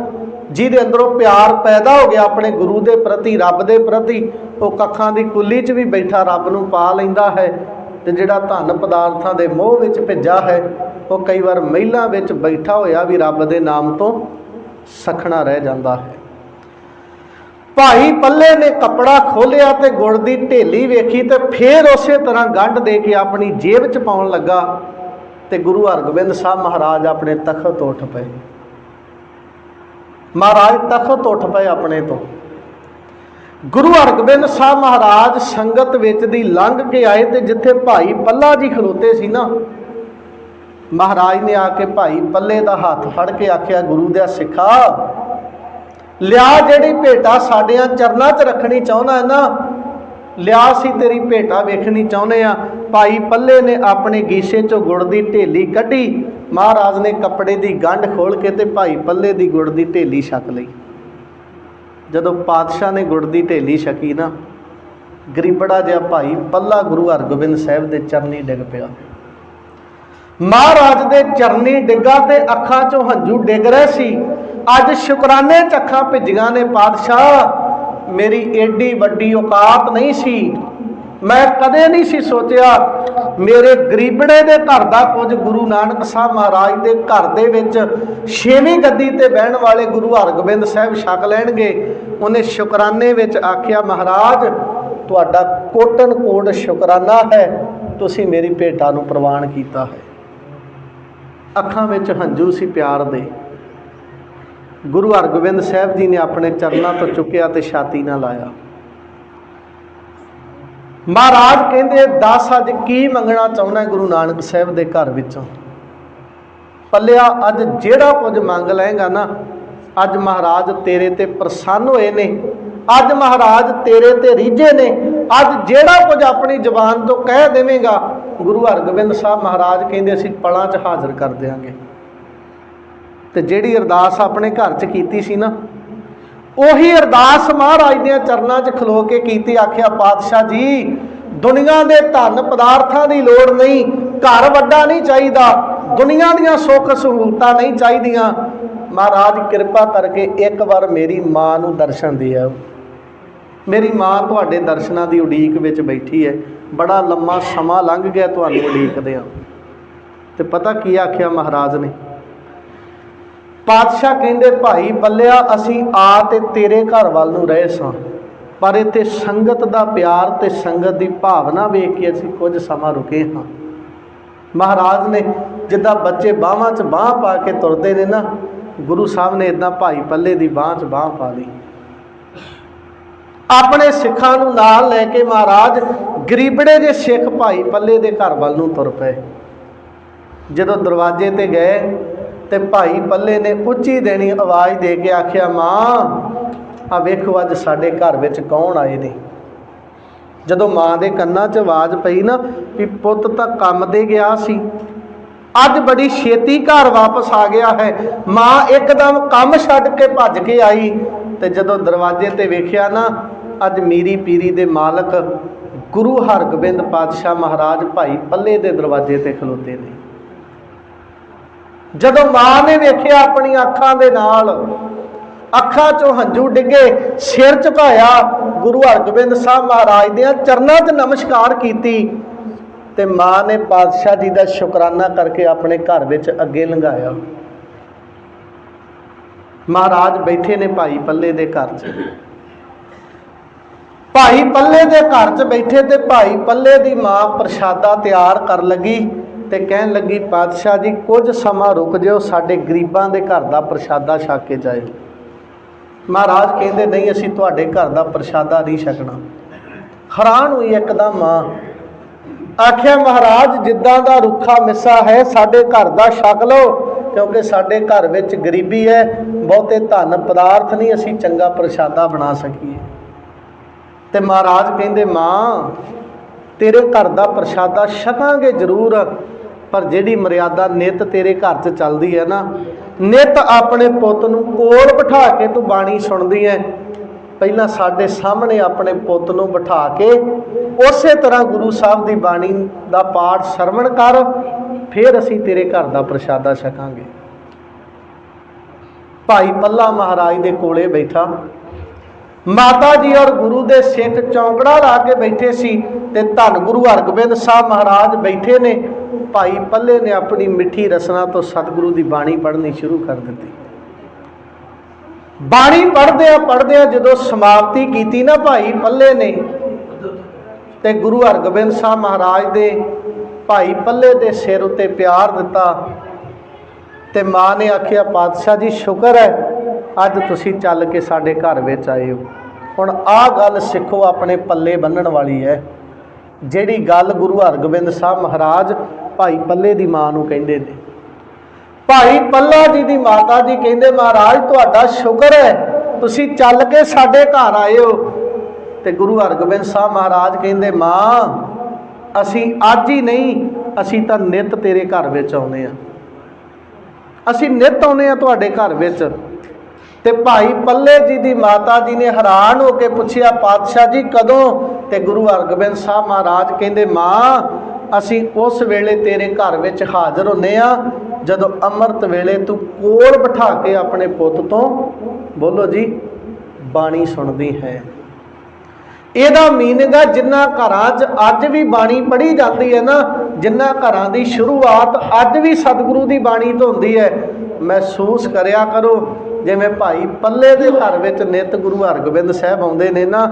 ਜਿਹਦੇ ਅੰਦਰੋਂ ਪਿਆਰ ਪੈਦਾ ਹੋ ਗਿਆ ਆਪਣੇ ਗੁਰੂ ਦੇ ਪ੍ਰਤੀ, ਰੱਬ ਦੇ ਪ੍ਰਤੀ, ਉਹ ਕੱਖਾਂ ਦੀ ਕੁੱਲੀ 'ਚ ਵੀ ਬੈਠਾ ਰੱਬ ਨੂੰ ਪਾ ਲੈਂਦਾ ਹੈ। ਤੇ ਜਿਹੜਾ ਧਨ ਪਦਾਰਥਾਂ ਦੇ ਮੋਹ ਵਿੱਚ ਭਿੱਜਾ ਹੈ, ਉਹ ਕਈ ਵਾਰ ਮਹਿਲਾਂ ਵਿੱਚ ਬੈਠਾ ਹੋਇਆ ਵੀ ਰੱਬ ਦੇ ਨਾਮ ਤੋਂ ਸਖਣਾ ਰਹਿ ਜਾਂਦਾ ਹੈ। ਭਾਈ ਪੱਲੇ ਨੇ ਕੱਪੜਾ ਖੋਲਿਆ ਤੇ ਗੁੜ ਦੀ ਢੇਲੀ ਵੇਖੀ ਤੇ ਫੇਰ ਉਸੇ ਤਰ੍ਹਾਂ ਗੰਢ ਦੇ ਕੇ ਆਪਣੀ ਜੇਬ 'ਚ ਪਾਉਣ ਲੱਗਾ ਤੇ ਗੁਰੂ ਹਰਗੋਬਿੰਦ ਸਾਹਿਬ ਮਹਾਰਾਜ ਆਪਣੇ ਤਖਤ ਤੋਂ ਉੱਠ ਪਏ। ਮਹਾਰਾਜ ਤਖਤ ਤੋਂ ਉੱਠ ਪਏ ਆਪਣੇ ਤੋਂ। ਗੁਰੂ ਹਰਗੋਬਿੰਦ ਸਾਹਿਬ ਮਹਾਰਾਜ ਸੰਗਤ ਵਿੱਚ ਦੀ ਲੰਘ ਕੇ ਆਏ ਤੇ ਜਿੱਥੇ ਭਾਈ ਪੱਲਾ ਜੀ ਖਲੋਤੇ ਸੀ ਨਾ, ਮਹਾਰਾਜ ਨੇ ਆ ਕੇ ਭਾਈ ਪੱਲੇ ਦਾ ਹੱਥ ਫੜ ਕੇ ਆਖਿਆ, ਗੁਰੂ ਦੇ ਸਿੱਖਾ, ਲਿਆ ਜਿਹੜੀ ਭੇਟਾ ਸਾਡਿਆਂ ਚਰਨਾਂ 'ਚ ਰੱਖਣੀ ਚਾਹੁੰਦਾ ਹੈ ਨਾ, ਲਿਆ ਸੀ ਤੇਰੀ ਭੇਟਾ ਵੇਖਣੀ ਚਾਹੁੰਦੇ ਆ ਭਾਈ ਪੱਲੇ ਨੇ ਆਪਣੇ ਗੀਸੇ 'ਚੋਂ ਗੁੜ ਦੀ ਢੇਲੀ ਕੱਢੀ, ਮਹਾਰਾਜ ਨੇ ਕੱਪੜੇ ਦੀ ਗੰਢ ਖੋਲ ਕੇ ਤੇ ਭਾਈ ਪੱਲੇ ਦੀ ਗੁੜ ਦੀ ਢੇਲੀ ਛਕ ਲਈ। ਜਦੋਂ ਪਾਤਸ਼ਾਹ ਨੇ ਗੁੜ ਦੀ ਢੇਲੀ ਛਕੀ ਨਾ, ਗਰੀਬੜਾ ਜਿਹਾ ਭਾਈ ਪੱਲਾ ਗੁਰੂ ਹਰਗੋਬਿੰਦ ਸਾਹਿਬ ਦੇ ਚਰਨੀ ਡਿੱਗ ਪਿਆ। ਮਹਾਰਾਜ ਦੇ ਚਰਨੀ ਡਿੱਗਾ ਤੇ ਅੱਖਾਂ 'ਚੋਂ ਹੰਝੂ ਡਿੱਗ ਰਹੇ ਸੀ। ਅੱਜ ਸ਼ੁਕਰਾਨੇ 'ਚ ਅੱਖਾਂ ਭਿੱਜੀਆਂ ਨੇ ਪਾਤਸ਼ਾਹ। ਮੇਰੀ ਏਡੀ ਵੱਡੀ ਔਕਾਤ ਨਹੀਂ ਸੀ। ਮੈਂ ਕਦੇ ਨਹੀਂ ਸੀ ਸੋਚਿਆ ਮੇਰੇ ਗਰੀਬੜੇ ਦੇ ਘਰ ਦਾ ਕੁਝ ਗੁਰੂ ਨਾਨਕ ਸਾਹਿਬ ਮਹਾਰਾਜ ਦੇ ਘਰ ਦੇ ਵਿੱਚ ਛੇਵੀਂ ਗੱਦੀ ਤੇ ਬਹਿਣ ਵਾਲੇ ਗੁਰੂ ਹਰਗੋਬਿੰਦ ਸਾਹਿਬ ਛਕ ਲੈਣਗੇ। ਉਹਨੇ ਸ਼ੁਕਰਾਨੇ ਵਿੱਚ ਆਖਿਆ, ਮਹਾਰਾਜ, ਤੁਹਾਡਾ ਕੋਟਨ ਕੋਟ ਸ਼ੁਕਰਾਨਾ ਹੈ, ਤੁਸੀਂ ਮੇਰੀ ਭੇਟਾ ਨੂੰ ਪ੍ਰਵਾਨ ਕੀਤਾ ਹੈ। ਅੱਖਾਂ ਵਿੱਚ ਹੰਝੂ ਸੀ ਪਿਆਰ ਦੇ। ਗੁਰੂ ਹਰਗੋਬਿੰਦ ਸਾਹਿਬ ਜੀ ਨੇ ਆਪਣੇ ਚਰਨਾਂ ਤੋਂ ਚੁੱਕਿਆ ਤੇ ਛਾਤੀ ਨਾਲ ਲਾਇਆ। ਮਹਾਰਾਜ ਕਹਿੰਦੇ, ਦੱਸ ਅੱਜ ਕੀ ਮੰਗਣਾ ਚਾਹੁੰਦਾ ਗੁਰੂ ਨਾਨਕ ਸਾਹਿਬ ਦੇ ਘਰ ਵਿੱਚੋਂ? ਪੱਲਿਆ, ਅੱਜ ਜਿਹੜਾ ਕੁਝ ਮੰਗ ਲਏਗਾ ਨਾ, ਅੱਜ ਮਹਾਰਾਜ ਤੇਰੇ ਤੇ ਪ੍ਰਸੰਨ ਹੋਏ ਨੇ, ਅੱਜ ਮਹਾਰਾਜ ਤੇਰੇ ਤੇ ਰੀਝੇ ਨੇ, ਅੱਜ ਜਿਹੜਾ ਕੁਝ ਆਪਣੀ ਜ਼ੁਬਾਨ ਤੋਂ ਕਹਿ ਦੇਵੇਂਗਾ, ਗੁਰੂ ਹਰਗੋਬਿੰਦ ਸਾਹਿਬ ਮਹਾਰਾਜ ਕਹਿੰਦੇ, ਅਸੀਂ ਪਲਾਂ 'ਚ ਹਾਜ਼ਰ ਕਰ ਦਿਆਂਗੇ। ਤੇ ਜਿਹੜੀ ਅਰਦਾਸ ਆਪਣੇ ਘਰ 'ਚ ਕੀਤੀ ਸੀ ਨਾ ਉਹੀ ਅਰਦਾਸ ਮਹਾਰਾਜ ਦੇ ਚਰਨਾਂ 'ਚ ਖਲੋ ਕੇ ਕੀਤੀ, ਆਖਿਆ, ਪਾਤਸ਼ਾਹ ਜੀ, ਦੁਨੀਆ ਦੇ ਧਨ ਪਦਾਰਥਾਂ ਦੀ ਲੋੜ ਨਹੀਂ, ਘਰ ਵੱਡਾ ਨਹੀਂ ਚਾਹੀਦਾ, ਦੁਨੀਆ ਦੀਆਂ ਸੁੱਖ ਸਹੂਲਤਾਂ ਨਹੀਂ ਚਾਹੀਦੀਆਂ। ਮਹਾਰਾਜ ਕਿਰਪਾ ਕਰਕੇ ਇੱਕ ਵਾਰ ਮੇਰੀ ਮਾਂ ਨੂੰ ਦਰਸ਼ਨ ਦੇ ਆਓ ਮੇਰੀ ਮਾਂ ਤੁਹਾਡੇ ਦਰਸ਼ਨਾਂ ਦੀ ਉਡੀਕ ਵਿੱਚ ਬੈਠੀ ਹੈ। ਬੜਾ ਲੰਮਾ ਸਮਾਂ ਲੰਘ ਗਿਆ ਤੁਹਾਨੂੰ ਉਡੀਕਦਿਆਂ। ਆ ਤੇ ਪਤਾ ਕੀ ਆਖਿਆ ਮਹਾਰਾਜ ਨੇ? ਪਾਤਸ਼ਾਹ ਕਹਿੰਦੇ, ਭਾਈ ਬੱਲਿਆ, ਅਸੀਂ ਆ ਤੇ ਤੇਰੇ ਘਰ ਵੱਲ ਨੂੰ ਰਹੇ ਸਾਂ। ਪਰ ਇੱਥੇ ਸੰਗਤ ਦਾ ਪਿਆਰ ਤੇ ਸੰਗਤ ਦੀ ਭਾਵਨਾ ਵੇਖ ਕੇ ਅਸੀਂ ਕੁਝ ਸਮਾਂ ਰੁਕੇ ਹਾਂ। ਮਹਾਰਾਜ ਨੇ ਜਿੱਦਾਂ ਬੱਚੇ ਬਾਹਾਂ 'ਚ ਬਾਹ ਪਾ ਕੇ ਤੁਰਦੇ ਨੇ ਨਾ, ਗੁਰੂ ਸਾਹਿਬ ਨੇ ਇਦਾਂ ਭਾਈ ਪੱਲੇ ਦੀ ਬਾਹ 'ਚ ਬਾਹ ਪਾ ਲਈ। ਆਪਣੇ ਸਿੱਖਾਂ ਨੂੰ ਨਾਲ ਲੈ ਕੇ ਮਹਾਰਾਜ ਗਰੀਬੜੇ ਦੇ ਸਿੱਖ ਭਾਈ ਪੱਲੇ ਦੇ ਘਰ ਵੱਲ ਨੂੰ ਤੁਰ ਪਏ। ਜਦੋਂ ਦਰਵਾਜ਼ੇ ਤੇ ਗਏ ਤੇ ਭਾਈ ਪੱਲੇ ਨੇ ਉੱਚੀ ਦੇਣੀ ਆਵਾਜ਼ ਦੇ ਕੇ ਆਖਿਆ, ਮਾਂ ਆ ਵੇਖੋ ਅੱਜ ਸਾਡੇ ਘਰ ਵਿੱਚ ਕੌਣ ਆਏ ਨੇ? ਜਦੋਂ ਮਾਂ ਦੇ ਕੰਨਾਂ 'ਚ ਆਵਾਜ਼ ਪਈ ਨਾ ਵੀ ਪੁੱਤ ਤਾਂ ਕੰਮ ਤੇ ਗਿਆ ਸੀ, ਅੱਜ ਬੜੀ ਛੇਤੀ ਘਰ ਵਾਪਸ ਆ ਗਿਆ ਹੈ। ਮਾਂ ਇੱਕਦਮ ਕੰਮ ਛੱਡ ਕੇ ਭੱਜ ਕੇ ਆਈ ਤੇ ਜਦੋਂ ਦਰਵਾਜ਼ੇ ਤੇ ਵੇਖਿਆ ਨਾ, ਅੱਜ ਮੀਰੀ ਪੀਰੀ ਦੇ ਮਾਲਕ ਗੁਰੂ ਹਰਗੋਬਿੰਦ ਪਾਤਸ਼ਾਹ ਮਹਾਰਾਜ ਭਾਈ ਪੱਲੇ ਦੇ ਦਰਵਾਜ਼ੇ ਤੇ ਖਲੋਤੇ ਨੇ। ਜਦੋਂ ਮਾਂ ਨੇ ਵੇਖਿਆ ਆਪਣੀਆਂ ਅੱਖਾਂ ਦੇ ਨਾਲ, ਅੱਖਾਂ 'ਚੋਂ ਹੰਝੂ ਡਿੱਗੇ, ਸਿਰ ਝੁਕਾਇਆ, ਗੁਰੂ ਹਰਗੋਬਿੰਦ ਸਾਹਿਬ ਮਹਾਰਾਜ ਦੇ ਚਰਨਾਂ ਚ ਨਮਸਕਾਰ ਕੀਤੀ ਤੇ ਮਾਂ ਨੇ ਪਾਤਸ਼ਾਹ ਜੀ ਦਾ ਸ਼ੁਕਰਾਨਾ ਕਰਕੇ ਆਪਣੇ ਘਰ ਵਿੱਚ ਅੱਗੇ ਲੰਘਾਇਆ। ਮਹਾਰਾਜ ਬੈਠੇ ਨੇ ਭਾਈ ਪੱਲੇ ਦੇ ਘਰ 'ਚ। ਭਾਈ ਪੱਲੇ ਦੇ ਘਰ 'ਚ ਬੈਠੇ ਤੇ ਭਾਈ ਪੱਲੇ ਦੀ ਮਾਂ ਪ੍ਰਸ਼ਾਦਾ ਤਿਆਰ ਕਰ ਲੱਗੀ। ਤੇ ਕਹਿਣ ਲੱਗੀ, ਪਾਤਸ਼ਾਹ ਜੀ, ਕੁਝ ਸਮਾਂ ਰੁਕ ਜਿਓ, ਸਾਡੇ ਗਰੀਬਾਂ ਦੇ ਘਰ ਦਾ ਪ੍ਰਸ਼ਾਦਾ ਛਕ ਕੇ ਜਾਇਓ। ਮਹਾਰਾਜ ਕਹਿੰਦੇ, ਨਹੀਂ, ਅਸੀਂ ਤੁਹਾਡੇ ਘਰ ਦਾ ਪ੍ਰਸ਼ਾਦਾ ਨਹੀਂ ਛਕਣਾ। ਹੈਰਾਨ ਹੋਈ ਇੱਕਦਮ ਮਾਂ। ਆਖਿਆ, ਮਹਾਰਾਜ, ਜਿੱਦਾਂ ਦਾ ਰੁੱਖਾ ਮਿੱਸਾ ਹੈ, ਸਾਡੇ ਘਰ ਦਾ ਛਕ ਲਓ, ਕਿਉਂਕਿ ਸਾਡੇ ਘਰ ਵਿੱਚ ਗਰੀਬੀ ਹੈ, ਬਹੁਤੇ ਧਨ ਪਦਾਰਥ ਨਹੀਂ ਅਸੀਂ ਚੰਗਾ ਪ੍ਰਸ਼ਾਦਾ ਬਣਾ ਸਕੀਏ। ਤੇ ਮਹਾਰਾਜ ਕਹਿੰਦੇ, ਮਾਂ, ਤੇਰੇ ਘਰ ਦਾ ਪ੍ਰਸ਼ਾਦਾ ਛਕਾਂਗੇ ਜ਼ਰੂਰ। ਪਰ ਜਿਹੜੀ ਮਰਿਆਦਾ ਨਿਤ ਤੇਰੇ ਘਰ 'ਚ ਚੱਲਦੀ ਹੈ ਨਾ, ਨਿਤ ਆਪਣੇ ਪੁੱਤ ਨੂੰ ਕੋਲ ਬਿਠਾ ਕੇ ਤੂੰ ਬਾਣੀ ਸੁਣਦੀ ਹੈ। ਪਹਿਲਾਂ ਸਾਡੇ ਸਾਹਮਣੇ ਆਪਣੇ ਪੁੱਤ ਨੂੰ ਬਿਠਾ ਕੇ ਉਸੇ ਤਰ੍ਹਾਂ ਗੁਰੂ ਸਾਹਿਬ ਦੀ ਬਾਣੀ ਦਾ ਪਾਠ ਸਰਵਣ ਕਰ, ਫਿਰ ਅਸੀਂ ਤੇਰੇ ਘਰ ਦਾ ਪ੍ਰਸ਼ਾਦਾ ਛਕਾਂਗੇ। ਭਾਈ ਪੱਲਾ ਮਹਾਰਾਜ ਦੇ ਕੋਲੇ ਬੈਠਾ। ਮਾਤਾ ਜੀ ਔਰ ਗੁਰੂ ਦੇ ਸਿੱਖ ਚੌਂਕੜਾ ਲਾ ਕੇ ਬੈਠੇ ਸੀ ਤੇ ਧੰਨ ਗੁਰੂ ਹਰਗੋਬਿੰਦ ਸਾਹਿਬ ਮਹਾਰਾਜ ਬੈਠੇ ਨੇ। ਭਾਈ ਪੱਲੇ ਨੇ ਆਪਣੀ ਮਿੱਠੀ ਰਸਨਾ ਤੋਂ ਸਤਿਗੁਰੂ ਦੀ ਬਾਣੀ ਪੜ੍ਹਨੀ ਸ਼ੁਰੂ ਕਰ ਦਿੱਤੀ। ਬਾਣੀ ਪੜ੍ਹਦੇ ਆ ਪੜ੍ਹਦੇ ਆ ਜਦੋਂ ਸਮਾਪਤੀ ਕੀਤੀ ਨਾ ਭਾਈ ਪੱਲੇ ਨੇ, ਤੇ ਗੁਰੂ ਹਰਗੋਬਿੰਦ ਸਾਹਿਬ ਮਹਾਰਾਜ ਦੇ ਭਾਈ ਪੱਲੇ ਦੇ ਸਿਰ ਉੱਤੇ ਪਿਆਰ ਦਿੱਤਾ ਤੇ ਮਾਂ ਨੇ ਆਖਿਆ, ਪਾਤਸ਼ਾਹ ਜੀ, ਸ਼ੁਕਰ ਹੈ ਅੱਜ ਤੁਸੀਂ ਚੱਲ ਕੇ ਸਾਡੇ ਘਰ ਵਿੱਚ ਆਏ ਹੋ। ਹੁਣ ਆਹ ਗੱਲ ਸਿੱਖੋ, ਆਪਣੇ ਪੱਲੇ ਬੰਨਣ ਵਾਲੀ ਹੈ। ਜਿਹੜੀ ਗੱਲ ਗੁਰੂ ਹਰਗੋਬਿੰਦ ਸਾਹਿਬ ਮਹਾਰਾਜ ਭਾਈ ਪੱਲੇ ਦੀ ਮਾਂ ਨੂੰ ਕਹਿੰਦੇ ਨੇ। ਭਾਈ ਪੱਲਾ ਜੀ ਦੀ ਮਾਤਾ ਜੀ ਕਹਿੰਦੇ, ਮਹਾਰਾਜ, ਤੁਹਾਡਾ ਸ਼ੁਕਰ ਹੈ, ਤੁਸੀਂ ਚੱਲ ਕੇ ਸਾਡੇ ਘਰ ਆਏ ਹੋ। ਤੇ ਗੁਰੂ ਹਰਗੋਬਿੰਦ ਸਾਹਿਬ ਮਹਾਰਾਜ ਕਹਿੰਦੇ, ਮਾਂ, ਅਸੀਂ ਅੱਜ ਹੀ ਨਹੀਂ, ਅਸੀਂ ਤਾਂ ਨਿਤ ਤੇਰੇ ਘਰ ਵਿੱਚ ਆਉਂਦੇ ਆ ਅਸੀਂ ਨਿਤ ਆਉਂਦੇ ਆ ਤੁਹਾਡੇ ਘਰ ਵਿੱਚ। ਤੇ ਭਾਈ ਪੱਲੇ ਜੀ ਦੀ ਮਾਤਾ ਜੀ ਨੇ ਹੈਰਾਨ ਹੋ ਕੇ ਪੁੱਛਿਆ, ਪਾਤਸ਼ਾਹ ਜੀ, ਕਦੋਂ? ਤੇ ਗੁਰੂ ਹਰਗੋਬਿੰਦ ਸਾਹਿਬ ਮਹਾਰਾਜ ਕਹਿੰਦੇ, ਮਾਂ, ਅਸੀਂ ਉਸ ਵੇਲੇ ਤੇਰੇ ਘਰ ਵਿੱਚ ਹਾਜ਼ਰ ਹੁੰਨੇ ਆ, ਜਦੋਂ ਅੰਮ੍ਰਿਤ ਵੇਲੇ ਤੂੰ ਕੋਲ ਬਿਠਾ ਕੇ ਆਪਣੇ ਪੁੱਤ ਤੋਂ ਬੋਲੋ ਜੀ, ਬਾਣੀ ਸੁਣਦੀ ਹੈ। ਇਹਦਾ ਮੀਨਿੰਗ ਆ ਜਿੰਨਾ ਘਰਾਂ 'ਚ ਅੱਜ ਵੀ ਬਾਣੀ ਪੜ੍ਹੀ ਜਾਂਦੀ ਹੈ ਨਾ, ਜਿੰਨਾ ਘਰਾਂ ਦੀ ਸ਼ੁਰੂਆਤ ਅੱਜ ਵੀ ਸਤਿਗੁਰੂ ਦੀ ਬਾਣੀ ਤੋਂ ਹੁੰਦੀ ਹੈ। ਮਹਿਸੂਸ ਕਰਿਆ ਕਰੋ ਜਿਵੇਂ ਭਾਈ ਪੱਲੇ ਦੇ ਘਰ ਵਿੱਚ ਨਿਤ ਗੁਰੂ ਹਰਗੋਬਿੰਦ ਸਾਹਿਬ ਆਉਂਦੇ ਨੇ ਨਾ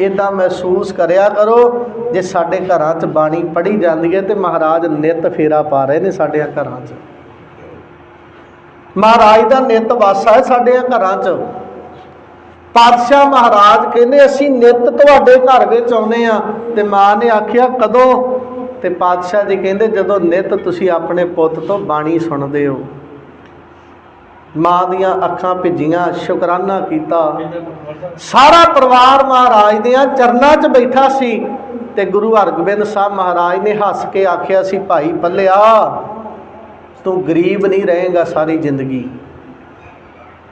ਇਦਾਂ ਮਹਿਸੂਸ ਕਰਿਆ ਕਰੋ, ਜੇ ਸਾਡੇ ਘਰਾਂ 'ਚ ਬਾਣੀ ਪੜ੍ਹੀ ਜਾਂਦੀ ਹੈ ਤੇ ਮਹਾਰਾਜ ਨਿਤ ਫੇਰਾ ਪਾ ਰਹੇ ਨੇ ਸਾਡੇ ਘਰਾਂ 'ਚ। ਮਹਾਰਾਜ ਦਾ ਨਿਤ ਵਾਸਾ ਹੈ ਸਾਡੇ ਘਰਾਂ 'ਚ। ਪਾਤਸ਼ਾਹ ਮਹਾਰਾਜ ਕਹਿੰਦੇ, ਅਸੀਂ ਨਿਤ ਤੁਹਾਡੇ ਘਰ ਵਿੱਚ ਆਉਨੇ ਆ ਤੇ ਮਾਂ ਨੇ ਆਖਿਆ, ਕਦੋਂ? ਤੇ ਪਾਤਸ਼ਾਹ ਜੀ ਕਹਿੰਦੇ, ਜਦੋਂ ਨਿਤ ਤੁਸੀਂ ਆਪਣੇ ਪੁੱਤ ਤੋਂ ਬਾਣੀ ਸੁਣਦੇ ਹੋ। ਮਾਂ ਦੀਆਂ ਅੱਖਾਂ ਭਿੱਜੀਆਂ, ਸ਼ੁਕਰਾਨਾ ਕੀਤਾ। ਸਾਰਾ ਪਰਿਵਾਰ ਮਹਾਰਾਜ ਦੇ ਚਰਨਾਂ 'ਚ ਬੈਠਾ ਸੀ ਤੇ ਗੁਰੂ ਹਰਗੋਬਿੰਦ ਸਾਹਿਬ ਮਹਾਰਾਜ ਨੇ ਹੱਸ ਕੇ ਆਖਿਆ ਸੀ, ਭਾਈ ਪੱਲਿਆ, ਤੂੰ ਗਰੀਬ ਨਹੀਂ ਰਹੇਗਾ ਸਾਰੀ ਜ਼ਿੰਦਗੀ।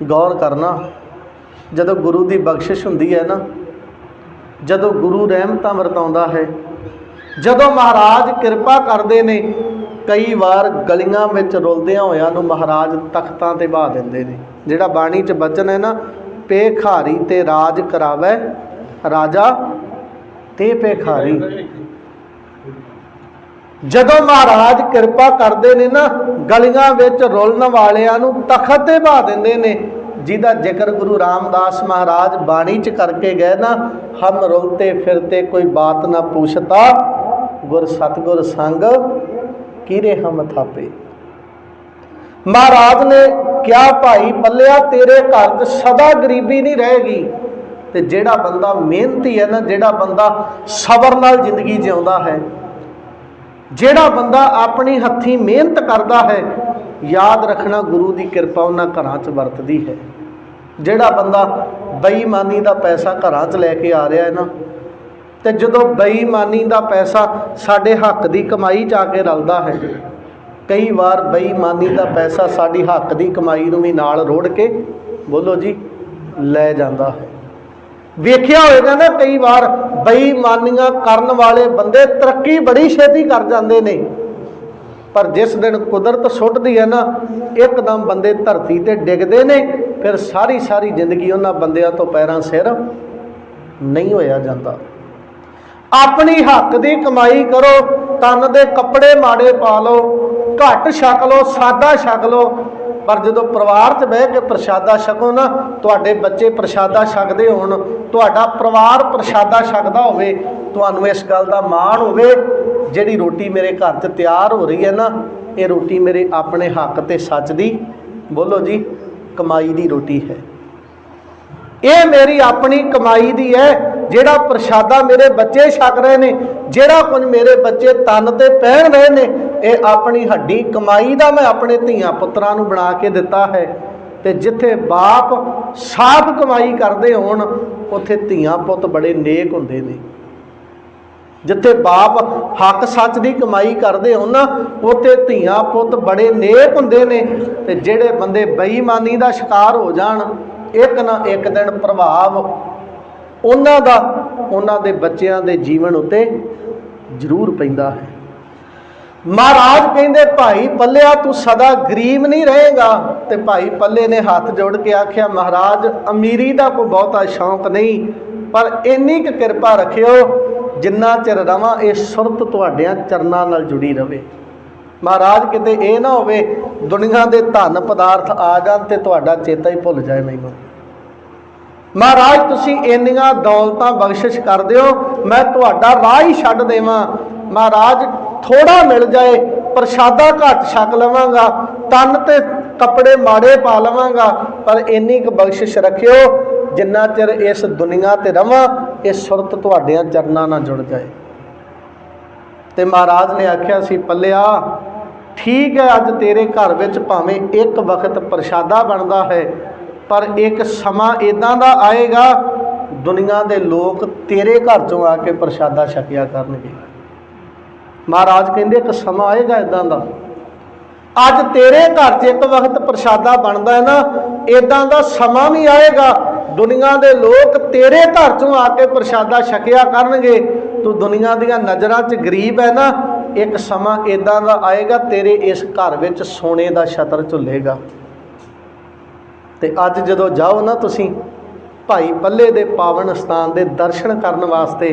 ਗੌਰ ਕਰਨਾ, ਜਦੋਂ ਗੁਰੂ ਦੀ ਬਖਸ਼ਿਸ਼ ਹੁੰਦੀ ਹੈ ਨਾ, ਜਦੋਂ ਗੁਰੂ ਰਹਿਮਤਾਂ ਵਰਤਾਉਂਦਾ ਹੈ, ਜਦੋਂ ਮਹਾਰਾਜ ਕਿਰਪਾ ਕਰਦੇ ਨੇ ਕਈ ਵਾਰ ਗਲੀਆਂ ਵਿੱਚ ਰੁਲਦਿਆਂ ਹੋਇਆਂ ਨੂੰ ਮਹਾਰਾਜ ਤਖਤਾਂ ਤੇ ਬਹਾ ਦਿੰਦੇ ਨੇ। ਜਿਹੜਾ ਬਾਣੀ 'ਚ ਬਚਨ ਹੈ ਨਾ, ਪੇਖਾਰੀ ਤੇ ਰਾਜ ਕਰਾਵੇ, ਰਾਜਾ ਤੇ ਪੇਖਾਰੀ। ਜਦੋਂ ਮਹਾਰਾਜ ਕਿਰਪਾ ਕਰਦੇ ਨੇ ਨਾ, ਗਲੀਆਂ ਵਿੱਚ ਰੁਲਣ ਵਾਲਿਆਂ ਨੂੰ ਤਖਤ ਤੇ ਬਹਾ ਦਿੰਦੇ ਨੇ। ਜਿਹਦਾ ਜ਼ਿਕਰ ਗੁਰੂ ਰਾਮਦਾਸ ਮਹਾਰਾਜ ਬਾਣੀ ਚ ਕਰਕੇ ਗਏ ਨਾ, ਹਮ ਰੁਲਤੇ ਫਿਰਤੇ ਕੋਈ ਬਾਤ ਨਾ ਪੁੱਛਤਾ, ਗੁਰ ਸਤਗੁਰ ਸੰਗ ਕੀਰੇ ਹਮ ਥਾਪੇ। ਮਹਾਰਾਜ ਨੇ ਕਿਆ ਭਾਈ ਪੱਲਿਆ ਤੇਰੇ ਘਰ 'ਚ ਸਦਾ ਗਰੀਬੀ ਨਹੀਂ ਰਹੇਗੀ। ਤੇ ਜਿਹੜਾ ਬੰਦਾ ਮਿਹਨਤੀ ਹੈ ਨਾ, ਜਿਹੜਾ ਬੰਦਾ ਸਬਰ ਨਾਲ ਜ਼ਿੰਦਗੀ ਜਿਉਂਦਾ ਹੈ, ਜਿਹੜਾ ਬੰਦਾ ਆਪਣੀ ਹੱਥੀਂ ਮਿਹਨਤ ਕਰਦਾ ਹੈ, ਯਾਦ ਰੱਖਣਾ ਗੁਰੂ ਦੀ ਕਿਰਪਾ ਉਹਨਾਂ ਘਰਾਂ 'ਚ ਵਰਤਦੀ ਹੈ। ਜਿਹੜਾ ਬੰਦਾ ਬੇਈਮਾਨੀ ਦਾ ਪੈਸਾ ਘਰਾਂ 'ਚ ਲੈ ਕੇ ਆ ਰਿਹਾ ਹੈ ਨਾ ਤੇ ਜਦੋਂ ਬੇਈਮਾਨੀ ਦਾ ਪੈਸਾ ਸਾਡੇ ਹੱਕ ਦੀ ਕਮਾਈ 'ਚ ਆ ਕੇ ਰਲਦਾ ਹੈ, ਕਈ ਵਾਰ ਬੇਈਮਾਨੀ ਦਾ ਪੈਸਾ ਸਾਡੀ ਹੱਕ ਦੀ ਕਮਾਈ ਨੂੰ ਵੀ ਨਾਲ ਰੋੜ ਕੇ ਬੋਲੋ ਜੀ, ਲੈ ਜਾਂਦਾ ਹੈ। ਵੇਖਿਆ ਹੋਵੇਗਾ ਨਾ ਕਈ ਵਾਰ ਬੇਈਮਾਨੀਆਂ ਕਰਨ ਵਾਲੇ ਬੰਦੇ ਤਰੱਕੀ ਬੜੀ ਛੇਤੀ ਕਰ ਜਾਂਦੇ ਨੇ, ਪਰ ਜਿਸ ਦਿਨ ਕੁਦਰਤ ਸੁੱਟਦੀ ਹੈ ਨਾ, ਇੱਕਦਮ ਬੰਦੇ ਧਰਤੀ ਤੇ ਡਿੱਗਦੇ ਨੇ, ਫਿਰ ਸਾਰੀ ਸਾਰੀ ਜ਼ਿੰਦਗੀ ਉਹਨਾਂ ਬੰਦਿਆਂ ਤੋਂ ਪੈਰਾਂ ਸਿਰ ਨਹੀਂ ਹੋਇਆ ਜਾਂਦਾ। ਆਪਣੀ ਹੱਕ ਦੀ ਕਮਾਈ ਕਰੋ ਤਨ ਦੇ ਕੱਪੜੇ ਮਾੜੇ ਪਾ ਲਓ, ਘੱਟ ਛਕ ਲਓ, ਸਾਦਾ ਛਕ ਲਓ। ਪਰ ਜਦੋਂ ਪਰਿਵਾਰ 'ਚ ਬਹਿ ਕੇ ਪ੍ਰਸ਼ਾਦਾ ਛਕੋ ਨਾ, ਤੁਹਾਡੇ ਬੱਚੇ ਪ੍ਰਸ਼ਾਦਾ ਛਕਦੇ ਹੋਣ, ਤੁਹਾਡਾ ਪਰਿਵਾਰ ਪ੍ਰਸ਼ਾਦਾ ਛਕਦਾ ਹੋਵੇ, ਤੁਹਾਨੂੰ ਇਸ ਗੱਲ ਦਾ ਮਾਣ ਹੋਵੇ, ਜਿਹੜੀ ਰੋਟੀ ਮੇਰੇ ਘਰ 'ਚ ਤਿਆਰ ਹੋ ਰਹੀ ਹੈ ਨਾ, ਇਹ ਰੋਟੀ ਮੇਰੇ ਆਪਣੇ ਹੱਕ ਤੇ ਸੱਚ ਦੀ। ਬੋਲੋ ਜੀ, ਕਮਾਈ ਦੀ ਰੋਟੀ ਹੈ। ਇਹ ਮੇਰੀ ਆਪਣੀ ਕਮਾਈ ਦੀ ਹੈ, ਜਿਹੜਾ ਪ੍ਰਸ਼ਾਦਾ ਮੇਰੇ ਬੱਚੇ ਛਕ ਰਹੇ ਨੇ, ਜਿਹੜਾ ਕੁਝ ਮੇਰੇ ਬੱਚੇ ਤਨ ਤੇ ਪਹਿਨ ਰਹੇ ਨੇ, ਇਹ ਆਪਣੀ ਹੱਡੀ ਕਮਾਈ ਦਾ ਮੈਂ ਆਪਣੇ ਧੀਆਂ ਪੁੱਤਰਾਂ ਨੂੰ ਬਣਾ ਕੇ ਦਿੱਤਾ ਹੈ। ਤੇ ਜਿੱਥੇ ਬਾਪ ਸਾਫ਼ ਕਮਾਈ ਕਰਦੇ ਹੋਣ, ਉੱਥੇ ਧੀਆਂ ਪੁੱਤ ਬੜੇ ਨੇਕ ਹੁੰਦੇ ਨੇ। ਜਿੱਥੇ ਬਾਪ ਹੱਕ ਸੱਚ ਦੀ ਕਮਾਈ ਕਰਦੇ ਹੋਣ ਨਾ, ਉੱਥੇ ਧੀਆਂ ਪੁੱਤ ਬੜੇ ਨੇਕ ਹੁੰਦੇ ਨੇ, ਤੇ ਜਿਹੜੇ ਬੰਦੇ ਬੇਈਮਾਨੀ ਦਾ ਸ਼ਿਕਾਰ ਹੋ ਜਾਣ ਇੱਕ ਨਾ ਇੱਕ ਦਿਨ ਪ੍ਰਭਾਵ ਉਹਨਾਂ ਦਾ, ਉਹਨਾਂ ਦੇ ਬੱਚਿਆਂ ਦੇ ਜੀਵਨ ਉੱਤੇ ਜ਼ਰੂਰ ਪੈਂਦਾ ਹੈ। ਮਹਾਰਾਜ ਕਹਿੰਦੇ, ਭਾਈ ਪੱਲਿਆ, ਤੂੰ ਸਦਾ ਗਰੀਬ ਨਹੀਂ ਰਹੇਗਾ। ਤੇ ਭਾਈ ਪੱਲੇ ਨੇ ਹੱਥ ਜੋੜ ਕੇ ਆਖਿਆ, ਮਹਾਰਾਜ, ਅਮੀਰੀ ਦਾ ਕੋਈ ਬਹੁਤਾ ਸ਼ੌਂਕ ਨਹੀਂ, ਪਰ ਇੰਨੀ ਕੁ ਕਿਰਪਾ ਰੱਖਿਓ, ਜਿੰਨਾ ਚਿਰ ਰਵਾਂ, ਇਹ ਸੁਰਤ ਤੁਹਾਡਿਆਂ ਚਰਨਾਂ ਨਾਲ ਜੁੜੀ ਰਵੇ। ਮਹਾਰਾਜ ਕਿਤੇ ਇਹ ਨਾ ਹੋਵੇ, ਦੁਨੀਆ ਦੇ ਧਨ ਪਦਾਰਥ ਆ ਜਾਣ ਤੇ ਤੁਹਾਡਾ ਚੇਤਾ ਹੀ ਭੁੱਲ ਜਾਏ ਮੈਨੂੰ। ਮਹਾਰਾਜ, ਤੁਸੀਂ ਇੰਨੀਆਂ ਦੌਲਤਾਂ ਬਖਸ਼ਿਸ਼ ਕਰ ਦਿਓ ਮੈਂ ਤੁਹਾਡਾ ਰਾਹ ਹੀ ਛੱਡ ਦੇਵਾਂ। ਮਹਾਰਾਜ ਥੋੜਾ ਮਿਲ ਜਾਏ, ਪ੍ਰਸ਼ਾਦਾ ਘੱਟ ਛਕ ਲਵਾਂਗਾ, ਤਨ ਤੇ ਕੱਪੜੇ ਮਾੜੇ ਪਾ ਲਵਾਂਗਾ, ਪਰ ਇੰਨੀ ਕੁ ਬਖਸ਼ਿਸ਼ ਰੱਖਿਓ, ਜਿੰਨਾ ਚਿਰ ਇਸ ਦੁਨੀਆ ਤੇ ਰਵਾਂ ਇਹ ਸੁਰਤ ਤੁਹਾਡਿਆਂ ਚਰਨਾਂ ਨਾਲ ਜੁੜ ਜਾਏ। ਤੇ ਮਹਾਰਾਜ ਨੇ ਆਖਿਆ ਸੀ, ਪੱਲਿਆ, ਠੀਕ ਹੈ, ਅੱਜ ਤੇਰੇ ਘਰ ਵਿੱਚ ਭਾਵੇਂ ਇੱਕ ਵਕਤ ਪ੍ਰਸ਼ਾਦਾ ਬਣਦਾ ਹੈ ਪਰ ਇੱਕ ਸਮਾਂ ਇਦਾਂ ਦਾ ਆਏਗਾ, ਦੁਨੀਆ ਦੇ ਲੋਕ ਤੇਰੇ ਘਰ ਚੋਂ ਆ ਕੇ ਪ੍ਰਸ਼ਾਦਾ ਛਕਿਆ ਕਰਨਗੇ। ਮਹਾਰਾਜ ਕਹਿੰਦੇ, ਇੱਕ ਸਮਾਂ ਆਏਗਾ ਇਦਾਂ ਦਾ। ਅੱਜ ਤੇਰੇ ਘਰ 'ਚ ਇੱਕ ਵਕਤ ਪ੍ਰਸ਼ਾਦਾ ਬਣਦਾ ਹੈ ਨਾ ਇਦਾਂ ਦਾ ਸਮਾਂ ਵੀ ਆਏਗਾ, ਦੁਨੀਆ ਦੇ ਲੋਕ ਤੇਰੇ ਘਰ ਚੋਂ ਆ ਕੇ ਪ੍ਰਸ਼ਾਦਾ ਛਕਿਆ ਕਰਨਗੇ। ਤੂੰ ਦੁਨੀਆ ਦੀਆਂ ਨਜ਼ਰਾਂ 'ਚ ਗਰੀਬ ਹੈ ਨਾ, ਇੱਕ ਸਮਾਂ ਇਦਾਂ ਦਾ ਆਏਗਾ, ਤੇਰੇ ਇਸ ਘਰ ਵਿੱਚ ਸੋਨੇ ਦਾ ਛਤਰ ਝੁੱਲੇਗਾ। ਤੇ ਅੱਜ ਜਦੋਂ ਜਾਓ ਨਾ ਤੁਸੀਂ ਭਾਈ ਪੱਲੇ ਦੇ ਪਾਵਨ ਸਥਾਨ ਦੇ ਦਰਸ਼ਨ ਕਰਨ ਵਾਸਤੇ,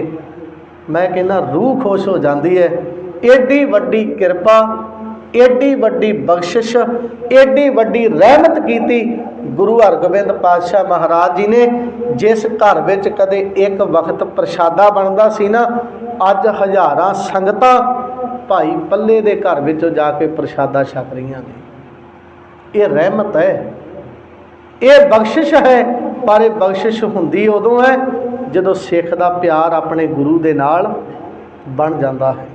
ਮੈਂ ਕਹਿੰਦਾ ਰੂਹ ਖੁਸ਼ ਹੋ ਜਾਂਦੀ ਹੈ। ਏਡੀ ਵੱਡੀ ਕਿਰਪਾ, ਏਡੀ ਵੱਡੀ ਬਖਸ਼ਿਸ਼, ਏਡੀ ਵੱਡੀ ਰਹਿਮਤ ਕੀਤੀ ਗੁਰੂ ਹਰਗੋਬਿੰਦ ਪਾਤਸ਼ਾਹ ਮਹਾਰਾਜ ਜੀ ਨੇ, ਜਿਸ ਘਰ ਵਿੱਚ ਕਦੇ ਇੱਕ ਵਕਤ ਪ੍ਰਸ਼ਾਦਾ ਬਣਦਾ ਸੀ ਨਾ, ਅੱਜ ਹਜ਼ਾਰਾਂ ਸੰਗਤਾਂ ਭਾਈ ਪੱਲੇ ਦੇ ਘਰ ਵਿੱਚੋਂ ਜਾ ਕੇ ਪ੍ਰਸ਼ਾਦਾ ਛਕ ਰਹੀਆਂ ਨੇ। ਇਹ ਰਹਿਮਤ ਹੈ। ਇਹ ਬਖਸ਼ਿਸ਼ ਹੈ, ਪਰ ਇਹ ਬਖਸ਼ਿਸ਼ ਹੁੰਦੀ ਉਦੋਂ ਹੈ ਜਦੋਂ ਸਿੱਖ ਦਾ ਪਿਆਰ ਆਪਣੇ ਗੁਰੂ ਦੇ ਨਾਲ ਬਣ ਜਾਂਦਾ ਹੈ।